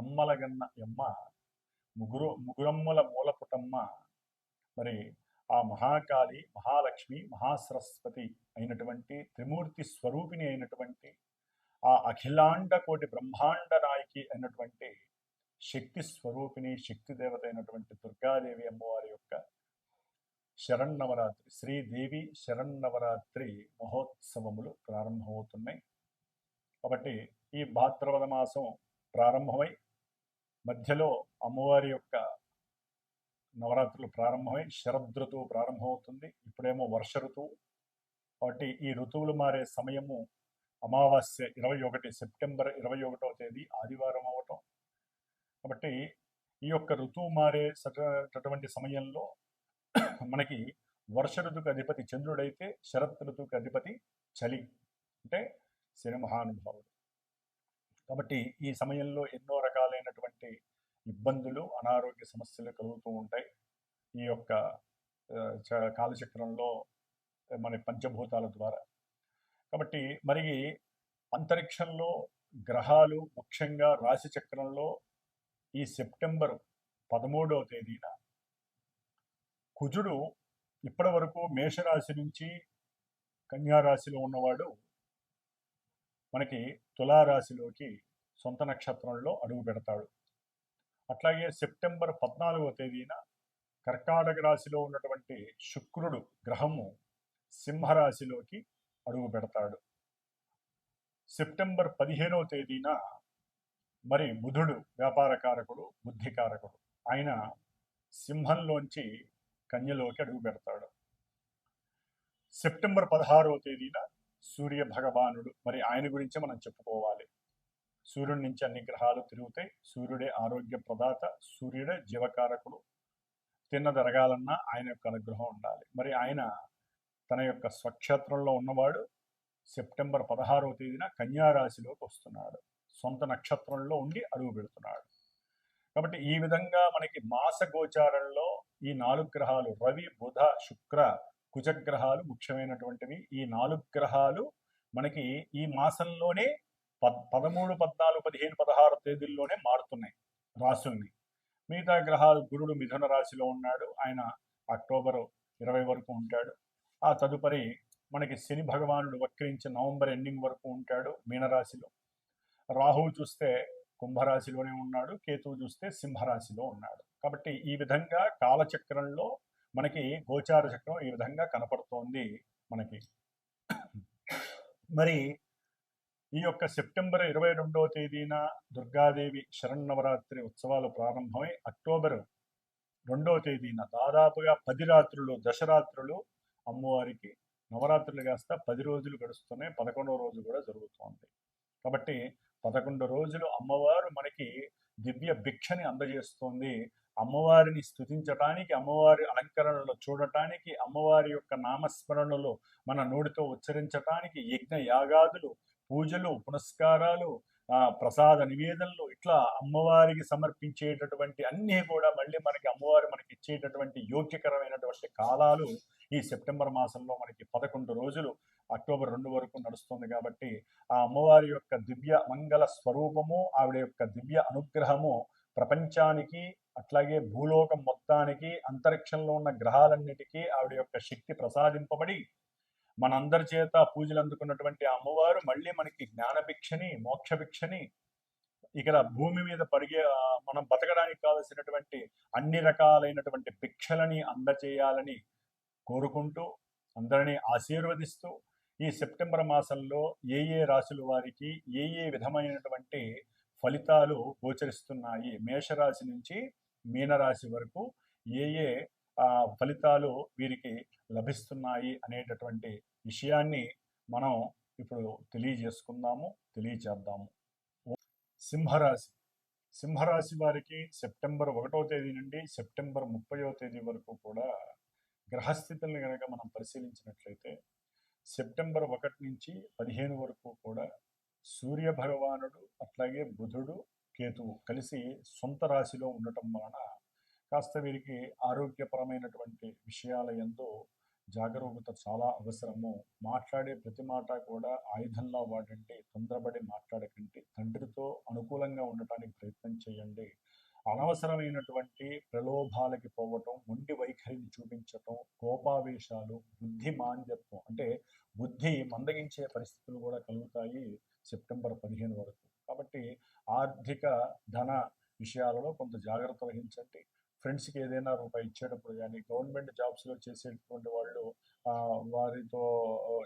అమ్మలగన్న ఎమ్మ ముగ్గురు ముగురమ్మల మూలపుటమ్మ. మరి ఆ మహాకాళి మహాలక్ష్మి మహాసరస్వతి అయినటువంటి త్రిమూర్తి స్వరూపిణి అయినటువంటి ఆ అఖిలాండ కోటి బ్రహ్మాండ నాయకి అయినటువంటి శక్తి స్వరూపిణి శక్తి దేవత అయినటువంటి దుర్గాదేవి అమ్మవారి యొక్క శరన్నవరాత్రి శ్రీదేవి శరన్నవరాత్రి మహోత్సవములు ప్రారంభమవుతున్నాయి. కాబట్టి ఈ భాద్రపద మాసం ప్రారంభమై మధ్యలో అమ్మవారి యొక్క నవరాత్రులు ప్రారంభమై శరదృతువు ప్రారంభమవుతుంది. ఇప్పుడేమో వర్ష ఋతువు. కాబట్టి ఈ ఋతువులు మారే సమయము అమావాస్య ఇరవై ఒకటి సెప్టెంబర్ ఇరవై ఒకటో తేదీ ఆదివారం అవటం. కాబట్టి ఈ యొక్క ఋతువు మారే సటటువంటి సమయంలో మనకి వర్ష ఋతుకు అధిపతి చంద్రుడైతే శరత్ ఋతువుకి అధిపతి చలి అంటే శని మహానుభావుడు. కాబట్టి ఈ సమయంలో ఎన్నో రకమైనటువంటి ఇబ్బందులు అనారోగ్య సమస్యలు కలుగుతూ ఉంటాయి. ఈ యొక్క చ- కాలచక్రంలో మన పంచభూతాల ద్వారా. కాబట్టి మరి అంతరిక్షంలో గ్రహాలు ముఖ్యంగా రాశి చక్రంలో ఈ సెప్టెంబర్ పదమూడవ తేదీన కుజుడు ఇప్పటి వరకు మేషరాశి నుంచి కన్యారాశిలో ఉన్నవాడు మనకి తులారాశిలోకి సొంత నక్షత్రంలో అడుగు పెడతాడు. అట్లాగే సెప్టెంబర్ పద్నాలుగవ తేదీన కర్కాటక రాశిలో ఉన్నటువంటి శుక్రుడు గ్రహము సింహరాశిలోకి అడుగు పెడతాడు. సెప్టెంబర్ పదిహేనవ తేదీన మరి బుధుడు వ్యాపారకారకుడు బుద్ధికారకుడు ఆయన సింహంలోంచి కన్యలోకి అడుగు పెడతాడు. సెప్టెంబర్ పదహారవ తేదీన సూర్య భగవానుడు మరి ఆయన గురించి మనం చెప్పుకోవాలి. సూర్యుడి నుంచి అన్ని గ్రహాలు తిరుగుతాయి. సూర్యుడే ఆరోగ్య ప్రదాత సూర్యుడే జీవకారకుడు. తిన్నదరగాలన్నా ఆయన యొక్క అనుగ్రహం ఉండాలి. మరి ఆయన తన యొక్క స్వక్షేత్రంలో ఉన్నవాడు సెప్టెంబర్ పదహారవ తేదీన కన్యారాశిలోకి వస్తున్నాడు. సొంత నక్షత్రంలో ఉండి అడుగు పెడుతున్నాడు. కాబట్టి ఈ విధంగా మనకి మాస గోచారంలో ఈ నాలుగు గ్రహాలు రవి బుధ శుక్ర కుజగ్రహాలు ముఖ్యమైనటువంటివి. ఈ నాలుగు గ్రహాలు మనకి ఈ మాసంలోనే పదమూడు పద్నాలుగు పదిహేను పదహారు తేదీల్లోనే మారుతున్నాయి రాశుల్ని. మిగతా గ్రహాలు గురుడు మిథున రాశిలో ఉన్నాడు. ఆయన అక్టోబర్ ఇరవై వరకు ఉంటాడు. ఆ తదుపరి మనకి శని భగవానుడు వక్రించి నవంబర్ ఎండింగ్ వరకు ఉంటాడు మీనరాశిలో. రాహువు చూస్తే కుంభరాశిలోనే ఉన్నాడు. కేతువు చూస్తే సింహరాశిలో ఉన్నాడు. కాబట్టి ఈ విధంగా కాలచక్రంలో మనకి గోచార చక్రం ఈ విధంగా కనపడుతోంది మనకి. మరి ఈ యొక్క సెప్టెంబర్ ఇరవై రెండవ తేదీన దుర్గాదేవి శరన్నవరాత్రి ఉత్సవాలు ప్రారంభమై అక్టోబర్ రెండవ తేదీన దాదాపుగా పది రాత్రులు దశరాత్రులు అమ్మవారికి నవరాత్రులు కాస్త పది రోజులు గడుస్తున్నాయి. పదకొండవ రోజు కూడా జరుగుతోంది. కాబట్టి పదకొండు రోజులు అమ్మవారు మనకి దివ్య భిక్షని అందజేస్తోంది. అమ్మవారిని స్థుతించటానికి అమ్మవారి అలంకరణలు చూడటానికి అమ్మవారి యొక్క నామస్మరణలు మన నోటితో ఉచ్చరించటానికి యజ్ఞ యాగాదులు పూజలు పునస్కారాలు ఆ, ప్రసాద నివేదనలు ఇట్లా అమ్మవారికి సమర్పించేటటువంటి అన్నీ కూడా మళ్ళీ మనకి అమ్మవారు మనకి ఇచ్చేటటువంటి యోగ్యకరమైనటువంటి కాలాలు ఈ సెప్టెంబర్ మాసంలో మనకి పదకొండు రోజులు అక్టోబర్ రెండు వరకు నడుస్తుంది కాబట్టి ఆ అమ్మవారి యొక్క దివ్య మంగళ స్వరూపము ఆవిడ యొక్క దివ్య అనుగ్రహము ప్రపంచానికి అట్లాగే భూలోకం మొత్తానికి అంతరిక్షంలో ఉన్న గ్రహాలన్నిటికీ ఆవిడ యొక్క శక్తి ప్రసాదింపబడి మనందరి చేత పూజలు అందుకున్నటువంటి అమ్మవారు మళ్ళీ మనకి జ్ఞానభిక్షని మోక్షభిక్షని ఇక్కడ భూమి మీద పరిగే మనం బతకడానికి కావలసినటువంటి అన్ని రకాలైనటువంటి భిక్షలని అందచేయాలని కోరుకుంటూ అందరినీ ఆశీర్వదిస్తూ ఈ సెప్టెంబర్ మాసంలో ఏ ఏ రాశుల వారికి ఏ ఏ విధమైనటువంటి ఫలితాలు గోచరిస్తున్నాయి మేషరాశి నుంచి మీనరాశి వరకు ఏ ఏ ఫలితాలు వీరికి లభిస్తున్నాయి అనేటటువంటి విషయాన్ని మనం ఇప్పుడు తెలియజేసుకుందాము తెలియచేద్దాము. సింహరాశి. సింహరాశి వారికి సెప్టెంబర్ ఒకటో తేదీ నుండి సెప్టెంబర్ ముప్పయో తేదీ వరకు కూడా గ్రహస్థితులను కనుక మనం పరిశీలించినట్లయితే సెప్టెంబర్ ఒకటి నుంచి పదిహేను వరకు కూడా సూర్య భగవానుడు అట్లాగే బుధుడు కేతువు కలిసి సొంత రాశిలో ఉండటం వలన కాస్త వీరికి ఆరోగ్యపరమైనటువంటి విషయాల ఎందు జాగరూకత చాలా అవసరము. మాట్లాడే ప్రతి మాట కూడా ఆయుధంలా వాడండి తొందరపడి మాట్లాడకండి తండ్రితో అనుకూలంగా ఉండటానికి ప్రయత్నం చేయండి. అనవసరమైనటువంటి ప్రలోభాలకి పోవటం మొండి వైఖరిని చూపించటం కోపావేశాలు బుద్ధి మాంద్యత్వం అంటే బుద్ధి మందగించే పరిస్థితులు కూడా కలుగుతాయి సెప్టెంబర్ పదిహేను వరకు. కాబట్టి ఆర్థిక ధన విషయాలలో కొంత జాగ్రత్త వహించండి. ఫ్రెండ్స్కి ఏదైనా రూపాయి ఇచ్చేటప్పుడు కానీ గవర్నమెంట్ జాబ్స్లో చేసేటువంటి వాళ్ళు వారితో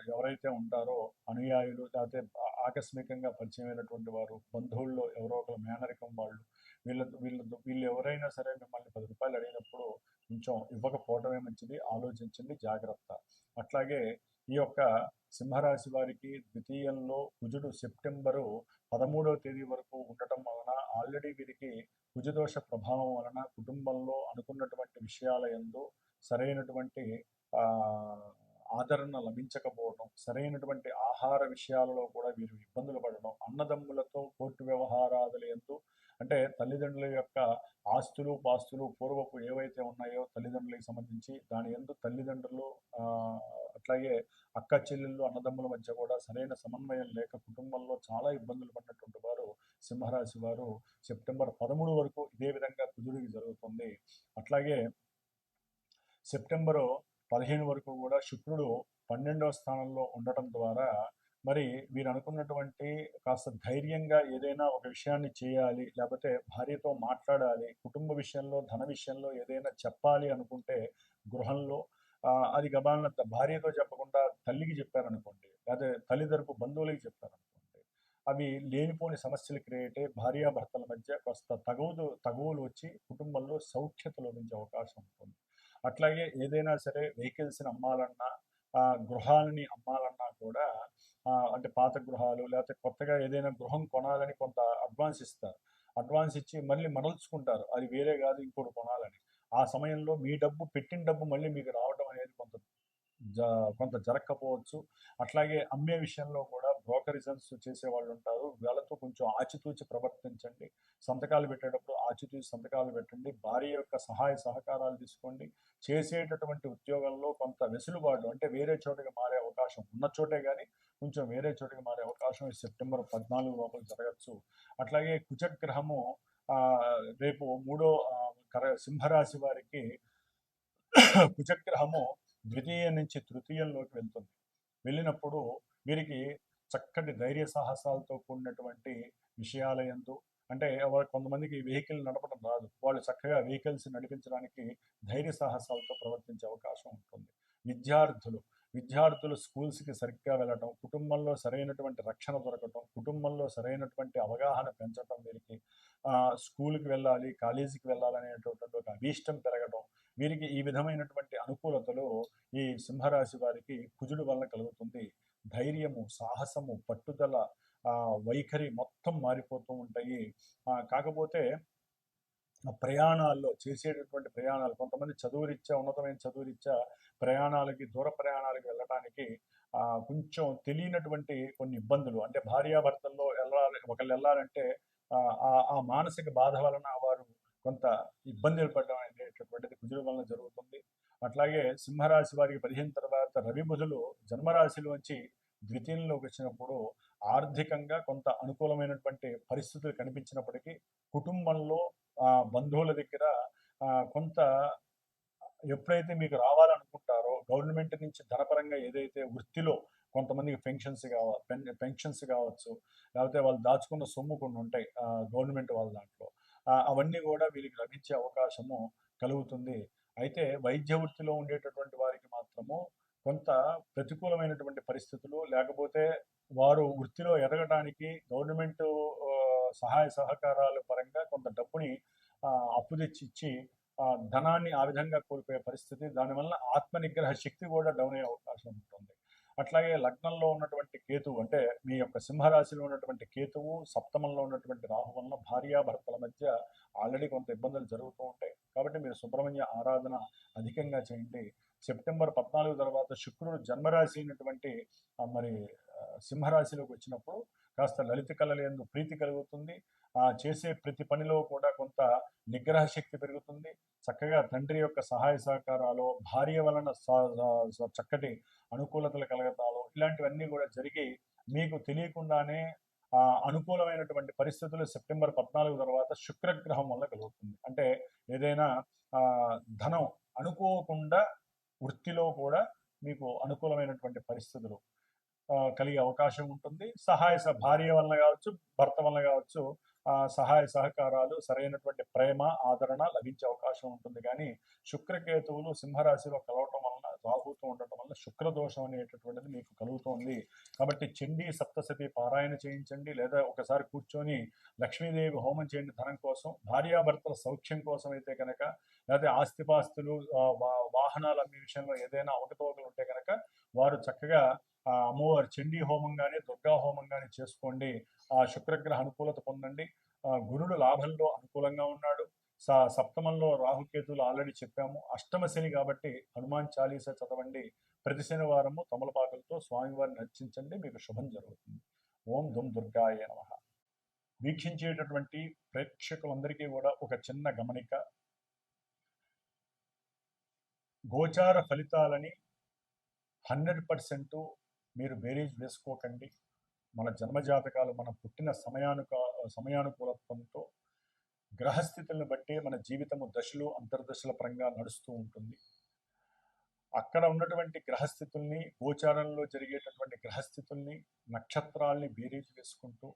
ఎవరైతే ఉంటారో అనుయాయులు లేకపోతే ఆకస్మికంగా పరిచయమైనటువంటి వారు బంధువుల్లో ఎవరో ఒకరు మేనరికం వాళ్ళు వీళ్ళ వీళ్ళ వీళ్ళు ఎవరైనా సరే మిమ్మల్ని పది రూపాయలు అడిగినప్పుడు కొంచెం ఇవ్వకపోవడమే మంచిది ఆలోచించండి జాగ్రత్త. అట్లాగే ఈ యొక్క సింహరాశి వారికి ద్వితీయంలో కుజుడు సెప్టెంబరు పదమూడవ తేదీ వరకు ఉండటం వలన ఆల్రెడీ వీరికి కుజదోష ప్రభావం వలన కుటుంబంలో అనుకున్నటువంటి విషయాల యందు సరైనటువంటి ఆ, ఆదరణ లభించకపోవడం సరైనటువంటి ఆహార విషయాలలో కూడా వీరు ఇబ్బందులు పడడం అన్నదమ్ములతో కోర్టు వ్యవహారాదుల ఎందు అంటే తల్లిదండ్రుల యొక్క ఆస్తులు పాస్తులు పూర్వపు ఏవైతే ఉన్నాయో తల్లిదండ్రులకు సంబంధించి దాని ఎందు తల్లిదండ్రులు ఆ, అట్లాగే అక్క చెల్లెళ్ళు అన్నదమ్ముల మధ్య కూడా సరైన సమన్వయం లేక కుటుంబంలో చాలా ఇబ్బందులు పడినటువంటి వారు సింహరాశి వారు సెప్టెంబర్ పదమూడు వరకు ఇదే విధంగా కుదురుకి జరుగుతుంది. అట్లాగే సెప్టెంబరు పదిహేను వరకు కూడా శుక్రుడు పన్నెండవ స్థానంలో ఉండటం ద్వారా మరి వీరు అనుకున్నటువంటి కాస్త ధైర్యంగా ఏదైనా ఒక విషయాన్ని చేయాలి లేకపోతే భార్యతో మాట్లాడాలి కుటుంబ విషయంలో ధన విషయంలో ఏదైనా చెప్పాలి అనుకుంటే గృహంలో అది గబాలన భార్యతో చెప్పకుండా తల్లికి చెప్పారనుకోండి లేదా తల్లిదరపు బంధువులకి చెప్పారనుకోండి అవి లేనిపోని సమస్యలు క్రియేట్ అయ్యి భార్యాభర్తల మధ్య కాస్త తగువులు తగువులు వచ్చి కుటుంబంలో సౌఖ్యత లభించే అవకాశం ఉంటుంది. అట్లాగే ఏదైనా సరే వెహికల్స్ని అమ్మాలన్నా గృహాలని అమ్మాలన్నా కూడా అంటే పాత గృహాలు లేకపోతే కొత్తగా ఏదైనా గృహం కొనాలని కొంత అడ్వాన్స్ ఇస్తారు. అడ్వాన్స్ ఇచ్చి మళ్ళీ మరల్చుకుంటారు. అది వేరే కాదు ఇంకోటి కొనాలని. ఆ సమయంలో మీ డబ్బు పెట్టిన డబ్బు మళ్ళీ మీకు రావడం అనేది కొంత జ కొంత జరగకపోవచ్చు అట్లాగే అమ్మే విషయంలో కూడా బ్రోకరిజన్స్ చేసే వాళ్ళు ఉంటారు. వాళ్ళతో కొంచెం ఆచితూచి ప్రవర్తించండి. సంతకాలు పెట్టేటప్పుడు ఆచితూచి సంతకాలు పెట్టండి. భార్య యొక్క సహాయ సహకారాలు తీసుకోండి. చేసేటటువంటి ఉద్యోగంలో కొంత వెసులుబాటు అంటే వేరే చోటకి మారే అవకాశం ఉన్న చోటే కానీ కొంచెం వేరే చోటుకి మారే అవకాశం ఈ సెప్టెంబర్ పద్నాలుగు లోపల జరగచ్చు. అట్లాగే కుజగ్రహము ఆ, రేపు మూడో కర సింహరాశి వారికి కుజగ్రహము ద్వితీయ నుంచి తృతీయంలోకి వెళ్తుంది. వెళ్ళినప్పుడు వీరికి చక్కటి ధైర్య సాహసాలతో కూడినటువంటి విషయాల యందు అంటే కొంతమందికి వెహికల్ నడపడం రాదు. వాళ్ళు చక్కగా వెహికల్స్ నడిపించడానికి ధైర్య సాహసాలతో ప్రవర్తించే అవకాశం ఉంటుంది. విద్యార్థులు విద్యార్థులు స్కూల్స్కి సరిగ్గా వెళ్ళటం కుటుంబంలో సరైనటువంటి రక్షణ దొరకటం కుటుంబంలో సరైనటువంటి అవగాహన పెంచటం వీరికి స్కూల్కి వెళ్ళాలి కాలేజీకి వెళ్ళాలనేటటువంటి ఒక అభీష్టం పెరగటం వీరికి ఈ విధమైనటువంటి అనుకూలతలు ఈ సింహరాశి వారికి కుజుడు వలన కలుగుతుంది. ధైర్యము సాహసము పట్టుదల వైఖరి మొత్తం మారిపోతూ ఉంటాయి. కాకపోతే ప్రయాణాల్లో చేసేటటువంటి ప్రయాణాలు. కొంతమంది చదువురిచ్చా ఉన్నతమైన చదువురిచ్చా ప్రయాణాలకి దూర ప్రయాణాలకి వెళ్ళడానికి ఆ, కొంచెం తెలియనటువంటి కొన్ని ఇబ్బందులు. అంటే భార్యాభర్తల్లో వెళ్ళాలి ఒకళ్ళు వెళ్ళాలంటే ఆ, ఆ- మానసిక బాధ వలన వారు కొంత ఇబ్బందులు పడడం అనేటటువంటిది కుజుల వలన జరుగుతుంది. అట్లాగే సింహరాశి వారికి పదిహేను తర్వాత రవి బుధులు జన్మరాశిలోంచి ద్వితీయంలోకి వచ్చినప్పుడు ఆర్థికంగా కొంత అనుకూలమైనటువంటి పరిస్థితులు కనిపించినప్పటికీ కుటుంబంలో బంధువుల దగ్గర కొంత ఎప్పుడైతే మీకు రావాలనుకుంటారో గవర్నమెంట్ నుంచి ధనపరంగా ఏదైతే వృత్తిలో కొంతమందికి పెన్షన్స్ కావాలి పెన్షన్స్ కావచ్చు లేకపోతే వాళ్ళు దాచుకున్న సొమ్ము కొన్ని ఉంటాయి గవర్నమెంట్ వాళ్ళ దాంట్లో అవన్నీ కూడా వీరికి లభించే అవకాశము కలుగుతుంది. అయితే వైద్య వృత్తిలో ఉండేటటువంటి వారికి మాత్రము కొంత ప్రతికూలమైనటువంటి పరిస్థితులు లేకపోతే వారు వృత్తిలో ఎదగడానికి గవర్నమెంట్ సహాయ సహకారాల పరంగా కొంత డబ్బుని అప్పు తెచ్చి ఇచ్చి ధనాన్ని ఆ విధంగా కోల్పోయే పరిస్థితి దానివల్ల ఆత్మ నిగ్రహ శక్తి కూడా డౌన్ అయ్యే అవకాశం ఉంటుంది. అట్లాగే లగ్నంలో ఉన్నటువంటి కేతువు అంటే మీ యొక్క సింహరాశిలో ఉన్నటువంటి కేతువు సప్తమంలో ఉన్నటువంటి రాహు వలన భార్యాభర్తల మధ్య ఆల్రెడీ కొంత ఇబ్బందులు జరుగుతూ ఉంటాయి. కాబట్టి మీరు సుబ్రహ్మణ్య ఆరాధన అధికంగా చేయండి. సెప్టెంబర్ పద్నాలుగు తర్వాత శుక్రుడు జన్మరాశి అయినటువంటి మరి సింహరాశిలోకి వచ్చినప్పుడు కాస్త లలిత కళలందు ప్రీతి కలుగుతుంది. ఆ చేసే ప్రతి పనిలో కూడా కొంత నిగ్రహ శక్తి పెరుగుతుంది. చక్కగా తండ్రి యొక్క సహాయ సహకారాలు భార్య వలన చక్కటి అనుకూలతలు కలగతాలు ఇలాంటివన్నీ కూడా జరిగి మీకు తెలియకుండానే ఆ అనుకూలమైనటువంటి పరిస్థితులు సెప్టెంబర్ పద్నాలుగు తర్వాత శుక్రగ్రహం వల్ల కలుగుతుంది. అంటే ఏదైనా ఆ ధనం అనుకోకుండా వృత్తిలో కూడా మీకు అనుకూలమైనటువంటి పరిస్థితులు కలిగే అవకాశం ఉంటుంది. సహాయ భార్య వలన కావచ్చు భర్త వలన కావచ్చు సహాయ సహకారాలు సరైనటువంటి ప్రేమ ఆదరణ లభించే అవకాశం ఉంటుంది. కానీ శుక్రకేతువులు సింహరాశిలో కలవటం వలన రాహుతో ఉండటం వల్ల శుక్రదోషం అనేటటువంటిది మీకు కలుగుతోంది. కాబట్టి చండీ సప్తశతి పారాయణ చేయించండి. లేదా ఒకసారి కూర్చొని లక్ష్మీదేవి హోమం చేయండి ధనం కోసం. భార్యాభర్తల సౌఖ్యం కోసం అయితే కనుక లేకపోతే ఆస్తిపాస్తులు ఆ, వా- వాహనాలు అమ్మే విషయంలో ఏదైనా అవకతవకలు ఉంటే కనుక వారు చక్కగా అమ్మవారి చండీ హోమం కానీ దుర్గా హోమం కానీ చేసుకోండి. ఆ శుక్రగ్రహ అనుకూలత పొందండి. గురుడు లాభంలో అనుకూలంగా ఉన్నాడు. స సప్తమంలో రాహుకేతులు ఆల్రెడీ చెప్పాము. అష్టమ శని కాబట్టి హనుమాన్ చాలీసా చదవండి. ప్రతి శనివారము తమలపాకులతో స్వామివారిని అర్చించండి. మీకు శుభం జరుగుతుంది. ఓం దుమ్ దుర్గాయ నమ. వీక్షించేటటువంటి ప్రేక్షకులందరికీ కూడా ఒక చిన్న గమనిక. గోచార ఫలితాలని హండ్రెడ్ పర్సెంట్ మీరు బేరీజ్ వేసుకోకండి. మన జన్మజాతకాలు మన పుట్టిన సమయానుక సమయానుకూలత్వంతో గ్రహస్థితులను బట్టి మన జీవితము దశలు అంతర్దశల పరంగా నడుస్తూ ఉంటుంది. అక్కడ ఉన్నటువంటి గ్రహస్థితుల్ని గోచారంలో జరిగేటటువంటి గ్రహస్థితుల్ని నక్షత్రాల్ని బేరీజ్ వేసుకుంటూ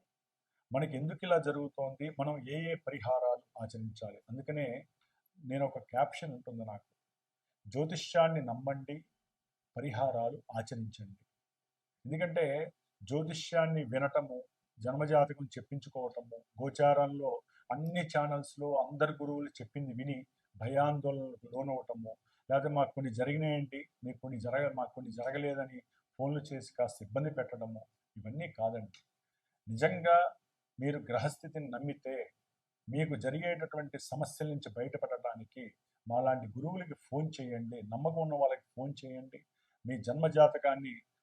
మనకి ఎందుకు ఇలా జరుగుతోంది? మనం ఏ ఏ పరిహారాలు ఆచరించాలి? అందుకనే నేను ఒక క్యాప్షన్ ఉంటుంది నాకు. జ్యోతిష్యాన్ని నమ్మండి పరిహారాలు ఆచరించండి. ఎందుకంటే జ్యోతిష్యాన్ని వినటము జన్మజాతకం చెప్పించుకోవటము గోచారంలో అన్ని ఛానల్స్లో అందరి గురువులు చెప్పింది విని భయాందోళనలకు లోనవటము లేకపోతే మాకు కొన్ని జరిగినాయండి మీకు కొన్ని జరగ మాకు కొన్ని జరగలేదని ఫోన్లు చేసి కాస్త ఇబ్బంది పెట్టడము ఇవన్నీ కాదండి. నిజంగా మీరు గ్రహస్థితిని నమ్మితే మీకు జరిగేటటువంటి సమస్యల నుంచి బయటపడటానికి మాలాంటి గురువులకి ఫోన్ చేయండి నమ్మకం ఉన్న వాళ్ళకి ఫోన్ చేయండి మీ జన్మ జాతకాన్ని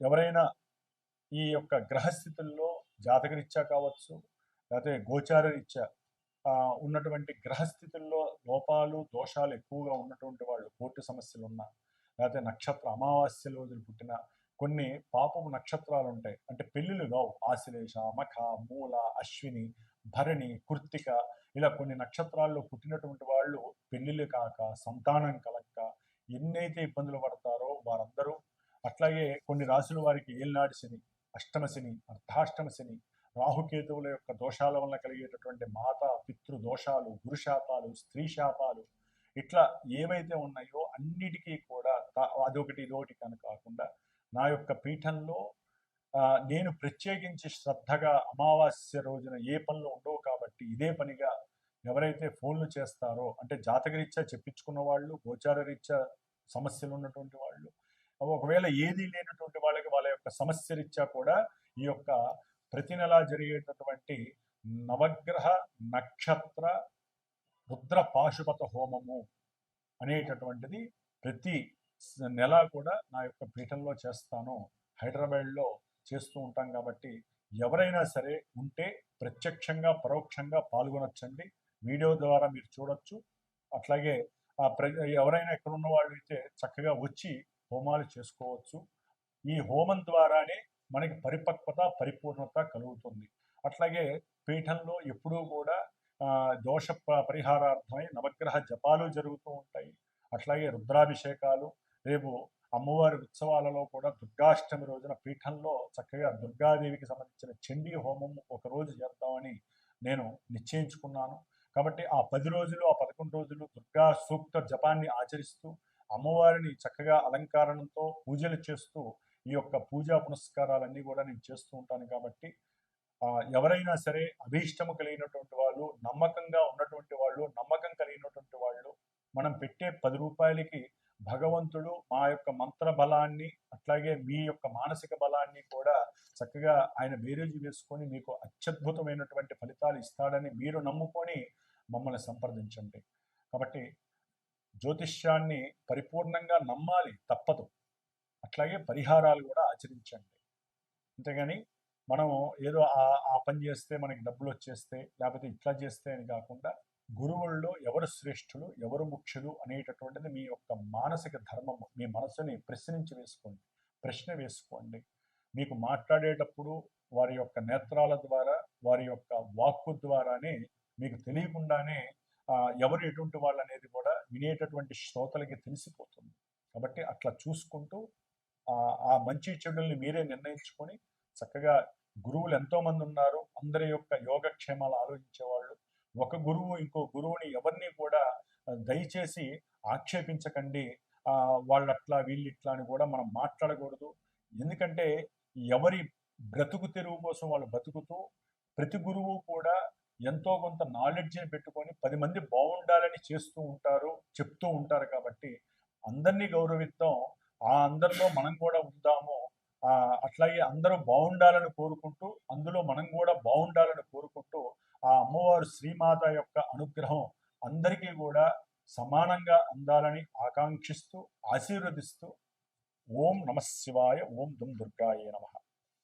ఎవరైనా ఈ యొక్క గ్రహస్థితుల్లో జాతకరీత్యా కావచ్చు లేకపోతే గోచారరీత్యా ఉన్నటువంటి గ్రహస్థితుల్లో లోపాలు దోషాలు ఎక్కువగా ఉన్నటువంటి వాళ్ళు కోర్టు సమస్యలు ఉన్నా లేకపోతే నక్షత్ర అమావాస్య రోజులు పుట్టిన కొన్ని పాపపు నక్షత్రాలు ఉంటాయి అంటే పెళ్ళిళ్ళు కావు. ఆశ్లేష మఖ మూల అశ్విని భరణి కృత్తిక ఇలా కొన్ని నక్షత్రాల్లో పుట్టినటువంటి వాళ్ళు పెళ్ళిళ్ళు కాక సంతానం కలక్క ఎన్నైతే ఇబ్బందులు పడతారో వారందరూ అట్లాగే కొన్ని రాసుల వారికి ఏలినాడు శని అష్టమ శని అర్ధాష్టమ శని రాహుకేతువుల యొక్క దోషాల వల్ల కలిగేటటువంటి మాత పితృ దోషాలు గురుశాపాలు స్త్రీ శాపాలు ఇట్లా ఏవైతే ఉన్నాయో అన్నిటికీ కూడా అదొకటి ఇదొకటి కను కాకుండా నా యొక్క పీఠంలో నేను ప్రత్యేకించి శ్రద్ధగా అమావాస్య రోజున ఏ పనులు ఉండవు కాబట్టి ఇదే పనిగా ఎవరైతే ఫోన్లు చేస్తారో అంటే జాతకరీత్యా చెప్పించుకున్న వాళ్ళు గోచార రీత్యా సమస్యలు ఉన్నటువంటి వాళ్ళు ఒకవేళ ఏది లేనటువంటి వాళ్ళకి వాళ్ళ యొక్క సమస్య రీత్యా కూడా ఈ యొక్క ప్రతి నెలా జరిగేటటువంటి నవగ్రహ నక్షత్ర రుద్ర పాశుపత హోమము అనేటటువంటిది ప్రతి నెల కూడా నా యొక్క పీఠంలో చేస్తాను. హైదరాబాద్లో చేస్తూ ఉంటాం కాబట్టి ఎవరైనా సరే ఉంటే ప్రత్యక్షంగా పరోక్షంగా పాల్గొనొచ్చండి. వీడియో ద్వారా మీరు చూడొచ్చు. అట్లాగే ఆ ప్ర ఎవరైనా ఎక్కడ ఉన్న వాళ్ళు అయితే చక్కగా వచ్చి హోమాలు చేసుకోవచ్చు. ఈ హోమం ద్వారానే మనకి పరిపక్వత పరిపూర్ణత కలుగుతుంది. అట్లాగే పీఠంలో ఎప్పుడూ కూడా దోష ప- పరిహారార్థమై నవగ్రహ జపాలు జరుగుతూ ఉంటాయి. అట్లాగే రుద్రాభిషేకాలు రేపు అమ్మవారి ఉత్సవాలలో కూడా దుర్గాష్టమి రోజున పీఠంలో చక్కగా దుర్గాదేవికి సంబంధించిన చండీ హోమం ఒక రోజు చేద్దామని నేను నిశ్చయించుకున్నాను. కాబట్టి ఆ పది రోజులు ఆ పదకొండు రోజులు దుర్గా సూక్త జపాన్ని ఆచరిస్తూ అమ్మవారిని చక్కగా అలంకారణతో పూజలు చేస్తూ ఈ యొక్క పూజా పునస్కారాలన్నీ కూడా నేను చేస్తూ ఉంటాను కాబట్టి ఎవరైనా సరే అభీష్టము కలిగినటువంటి వాళ్ళు నమ్మకంగా ఉన్నటువంటి వాళ్ళు నమ్మకం కలిగినటువంటి వాళ్ళు మనం పెట్టే పది రూపాయలకి భగవంతుడు మా యొక్క మంత్ర బలాన్ని అట్లాగే మీ యొక్క మానసిక బలాన్ని కూడా చక్కగా ఆయన బేరేజు వేసుకొని మీకు అత్యద్భుతమైనటువంటి ఫలితాలు ఇస్తాడని మీరు నమ్ముకొని మమ్మల్ని సంప్రదించండి. కాబట్టి జ్యోతిష్యాన్ని పరిపూర్ణంగా నమ్మాలి తప్పదు. అట్లాగే పరిహారాలు కూడా ఆచరించండి. అంతేగాని మనం ఏదో ఆ ఆ పని చేస్తే మనకి డబ్బులు వచ్చేస్తే లేకపోతే ఇట్లా చేస్తే అని కాకుండా గురువుల్లో ఎవరు శ్రేష్ఠులు ఎవరు ముఖ్యులు అనేటటువంటిది మీ యొక్క మానసిక ధర్మము మీ మనసుని ప్రశ్నించి వేసుకోండి. ప్రశ్న వేసుకోండి. మీకు మాట్లాడేటప్పుడు వారి యొక్క నేత్రాల ద్వారా వారి యొక్క వాక్కు ద్వారానే మీకు తెలియకుండానే ఎవరు ఎటువంటి వాళ్ళు అనేది కూడా వినేటటువంటి శ్రోతలకి తెలిసిపోతుంది. కాబట్టి అట్లా చూసుకుంటూ ఆ మంచి చెడుల్ని మీరే నిర్ణయించుకొని చక్కగా గురువులు ఎంతోమంది ఉన్నారు అందరి యొక్క యోగక్షేమాలు ఆలోచించేవాళ్ళు ఒక గురువు ఇంకో గురువుని ఎవరిని కూడా దయచేసి ఆక్షేపించకండి వాళ్ళు అట్లా వీళ్ళు ఇట్లా అని కూడా మనం మాట్లాడకూడదు. ఎందుకంటే ఎవరి బ్రతుకు తెరువు కోసం వాళ్ళు బ్రతుకుతూ ప్రతి గురువు కూడా ఎంతో కొంత నాలెడ్జ్ని పెట్టుకొని పది మంది బాగుండాలని చేస్తూ ఉంటారు చెప్తూ ఉంటారు కాబట్టి అందరినీ గౌరవిద్దాం. ఆ అందరిలో మనం కూడా ఉందాము. అట్లాగే అందరూ బాగుండాలని కోరుకుంటూ అందులో మనం కూడా బాగుండాలని కోరుకుంటూ ఆ అమ్మవారు శ్రీమాత యొక్క అనుగ్రహం అందరికీ కూడా సమానంగా అందాలని ఆకాంక్షిస్తూ ఆశీర్వదిస్తూ ఓం నమ శివాయ ఓం దుమ్ దుర్గాయ నమ.